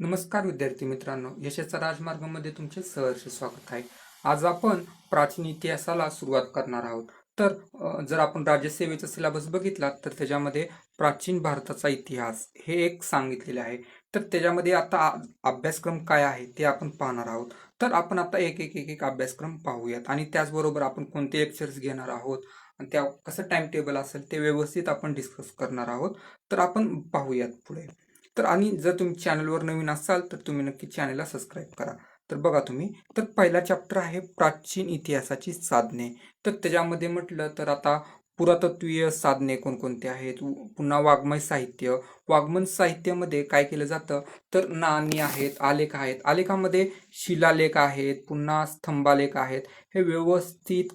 नमस्कार विद्यार्थी मित्रांनो यशाचा राजमार्गामध्ये तुमचे सहर्ष स्वागत आहे. आज आपण प्राचीन इतिहासाला सुरुवात करणार आहोत. तर जर आपण राज्यसेवेचा सिलेबस बघितला तर त्याच्यामध्ये प्राचीन भारताचा इतिहास हे एक सांगितलेले आहे. तर त्याच्यामध्ये आता अभ्यासक्रम काय आहे ते आपण पाहणार आहोत. तर आपण आता एक एक एक एक अभ्यासक्रम पाहूयात आणि त्याचबरोबर आपण कोणते लेक्चर्स घेणार आहोत आणि त्या कसं टाइम टेबल असेल ते व्यवस्थित आपण डिस्कस करणार आहोत. तर आपण पाहूयात पुढे. तर आणि जर तुम्ही चॅनलवर नवीन असाल तर तुम्ही नक्की चॅनलला सबस्क्राईब करा. तर बघा तुम्ही तर पहिला चॅप्टर आहे प्राचीन इतिहासाची साधने. तर त्याच्यामध्ये म्हटलं तर आता पुरातत्वीय साधने कोणकोणते आहेत? पुन्हा वाङ्मय साहित्य. वाङ्मय साहित्यामध्ये काय केलं जातं? तर नाणी आहेत आलेख आहेत. आलेखामध्ये शिलालेख आहेत पुन्हा स्तंभालेख आहेत. हे व्यवस्थित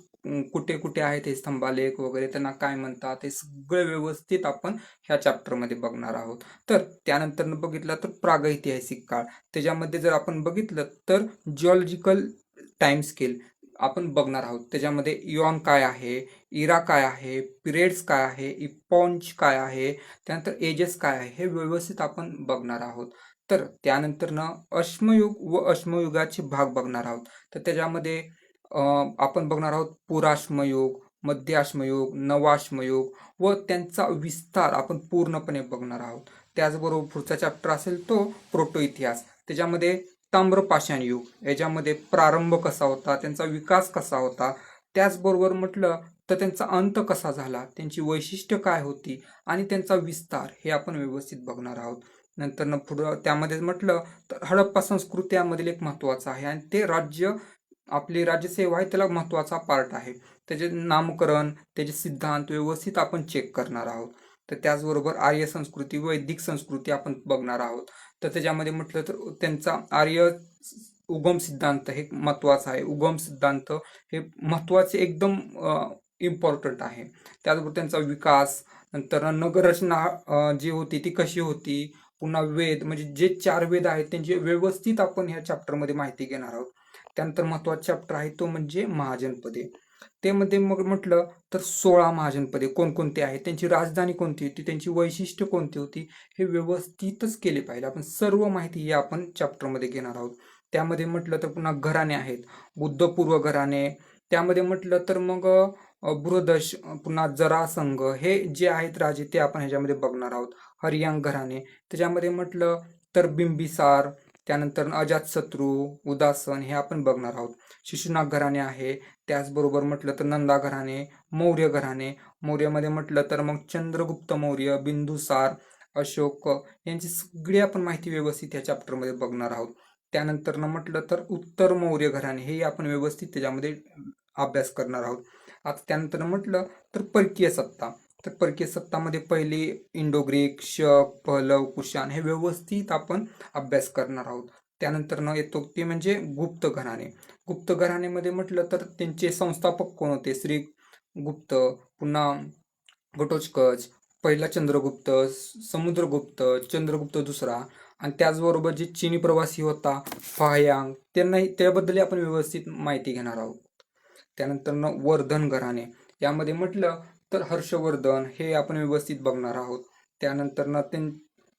कुठे कुठे आहेत हे स्तंभालेख वगैरे त्यांना काय म्हणतात हे सगळं व्यवस्थित आपण ह्या चॅप्टरमध्ये बघणार आहोत. तर त्यानंतर बघितलं तर प्रागैतिहासिक काळ. त्याच्यामध्ये जर आपण बघितलं तर जिओलॉजिकल टाइम स्केल आपण बघणार आहोत. त्याच्यामध्ये इऑन काय आहे इरा काय आहे पिरियड्स काय आहे इपॉन्च काय आहे त्यानंतर एजेस काय आहे हे व्यवस्थित आपण बघणार आहोत. तर त्यानंतर ना अश्मयुग व अश्मयुगाचे भाग बघणार आहोत. तर त्याच्यामध्ये आपण बघणार आहोत पुराश्मयुग मध्याश्मयोग नवाश्मयोग नवाश्मयुग व त्यांचा विस्तार आपण पूर्णपणे बघणार आहोत. त्याचबरोबर पुढचा चॅप्टर असेल तो प्रोटो इतिहास त्याच्यामध्ये ताम्रपाषाण युग याच्यामध्ये प्रारंभ कसा होता त्यांचा विकास कसा होता त्याचबरोबर म्हटलं तर त्यांचा अंत कसा झाला त्यांची वैशिष्ट्य काय होती आणि त्यांचा विस्तार हे आपण व्यवस्थित बघणार आहोत. नंतर न पुढं त्यामध्ये म्हटलं तर हडप्पा संस्कृती यामधील एक महत्त्वाचं आहे आणि ते राज्य आपली राज्यसेवा आहे त्याला महत्त्वाचा पार्ट आहे. त्याचे नामकरण त्याचे सिद्धांत व्यवस्थित आपण चेक करणार आहोत. तर त्याचबरोबर आर्य संस्कृती वैदिक संस्कृती आपण बघणार आहोत. तर त्याच्यामध्ये म्हटलं तर त्यांचा आर्य उगम सिद्धांत हे महत्त्वाचा आहे. उगम सिद्धांत हे महत्त्वाचे एकदम इम्पॉर्टंट आहे. त्याचबरोबर त्यांचा विकास नंतर नगररचना जी होती ती कशी होती? पुन्हा वेद म्हणजे जे चार वेद आहेत त्यांची व्यवस्थित आपण ह्या चॅप्टरमध्ये माहिती घेणार आहोत. त्यानंतर महत्त्वाचा चॅप्टर आहे तो म्हणजे महाजनपदे. त्यामध्ये मग म्हटलं तर सोळा महाजनपदे कोणकोणती आहेत त्यांची राजधानी कोणती होती त्यांची वैशिष्ट्य कोणती होती हे व्यवस्थितच केले पाहिजे. आपण सर्व माहिती ही आपण चॅप्टरमध्ये घेणार आहोत. त्यामध्ये म्हटलं तर पुन्हा घराणे आहेत बुद्धपूर्व घराणे. त्यामध्ये म्हटलं तर मग बृहदश पुन्हा जरासंघ हे जे आहेत राजे ते आपण ह्याच्यामध्ये बघणार आहोत. हरियांग घराणे त्याच्यामध्ये म्हटलं तर बिंबिसार त्यानंतर अजातशत्रू उदासन हे आपण बघणार आहोत. शिशुनाग घराणे आहे त्याचबरोबर म्हटलं तर नंदा घराणे मौर्य घराणे मौर्यमध्ये म्हटलं तर मग चंद्रगुप्त मौर्य बिंदुसार अशोक यांची सगळी आपण माहिती व्यवस्थित या चॅप्टरमध्ये बघणार आहोत. त्यानंतर न म्हटलं तर उत्तर मौर्य घराणे हे आपण व्यवस्थित त्याच्यामध्ये अभ्यास करणार आहोत. आता त्यानंतर म्हटलं तर परकीय सत्ता. तर परकीय सत्तामध्ये पहिले इंडो ग्रीक शक पहलव कुशाण हे व्यवस्थित आपण अभ्यास करणार आहोत. त्यानंतर न येतो ते म्हणजे गुप्त घराणे. गुप्त घराणेमध्ये म्हटलं तर त्यांचे संस्थापक कोण होते? श्री गुप्त पुन्हा घटोत्कच पहिला चंद्रगुप्त समुद्रगुप्त चंद्रगुप्त दुसरा आणि त्याचबरोबर जे चीनी प्रवासी होता फायांग त्यांनाही त्याबद्दलही आपण व्यवस्थित माहिती घेणार आहोत. त्यानंतर वर्धन घराणे. यामध्ये म्हटलं तर हर्षवर्धन हे आपण व्यवस्थित बघणार आहोत. त्यानंतर त्यां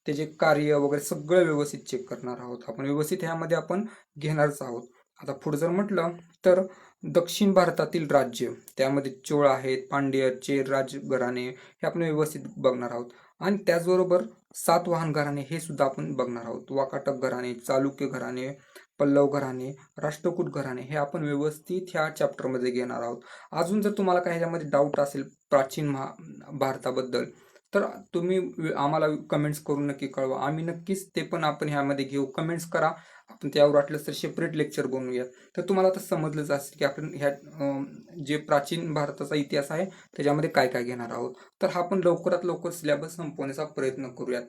त्याचे कार्य वगैरे सगळं व्यवस्थित चेक करणार आहोत. आपण व्यवस्थित ह्यामध्ये आपण घेणारच आहोत. आता पुढे जर म्हटलं तर दक्षिण भारतातील राज्य त्यामध्ये चोळ आहेत पांड्य चेर राज घराणे हे आपण व्यवस्थित बघणार आहोत. आणि त्याचबरोबर सातवाहन घराणे हे सुद्धा आपण बघणार आहोत. वाकाटक घराणे चालुक्य घराणे पल्लव घराणे राष्ट्रकूट घराणे हे आपण व्यवस्थित ह्या चॅप्टरमध्ये घेणार आहोत. अजून जर तुम्हाला काही ह्याच्यामध्ये डाऊट असेल प्राचीन महा भारताबद्दल तर तुम्ही आम्हाला कमेंट्स करून नक्की कळवा. आम्ही नक्कीच ते पण आपण ह्यामध्ये घेऊ. कमेंट्स करा. आपण त्यावर वाटलं तर सेपरेट लेक्चर बनवूया तर तुम्हाला आता समजलंच असेल की आपण ह्या जे प्राचीन भारताचा इतिहास आहे त्याच्यामध्ये काय काय घेणार आहोत. तर हा आपण लवकरात लवकर सिलेबस संपवण्याचा प्रयत्न करूयात.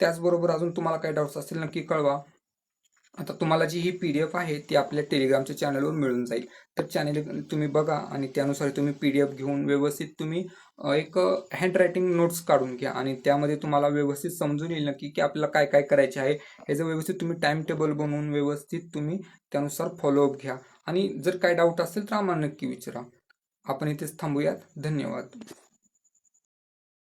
त्याचबरोबर अजून तुम्हाला काही डाऊट्स असतील नक्की कळवा. आता तुम्हाला जी ही पी डी एफ आहे ती आपल्या टेलिग्रामच्या चॅनलवर मिळून जाईल. तर चॅनल तुम्ही बघा आणि त्यानुसार तुम्ही पी डी एफ घेऊन व्यवस्थित तुम्ही एक हँड रायटिंग नोट्स काढून घ्या. आणि त्यामध्ये तुम्हाला व्यवस्थित समजून येईल नक्की की आपल्याला काय काय करायचे आहे. याचं व्यवस्थित तुम्ही टाइम टेबल बनवून व्यवस्थित तुम्ही त्यानुसार फॉलोअप घ्या. आणि जर काय डाऊट असेल तर आम्हाला नक्की विचारा. आपण इथेच थांबूयात. धन्यवाद.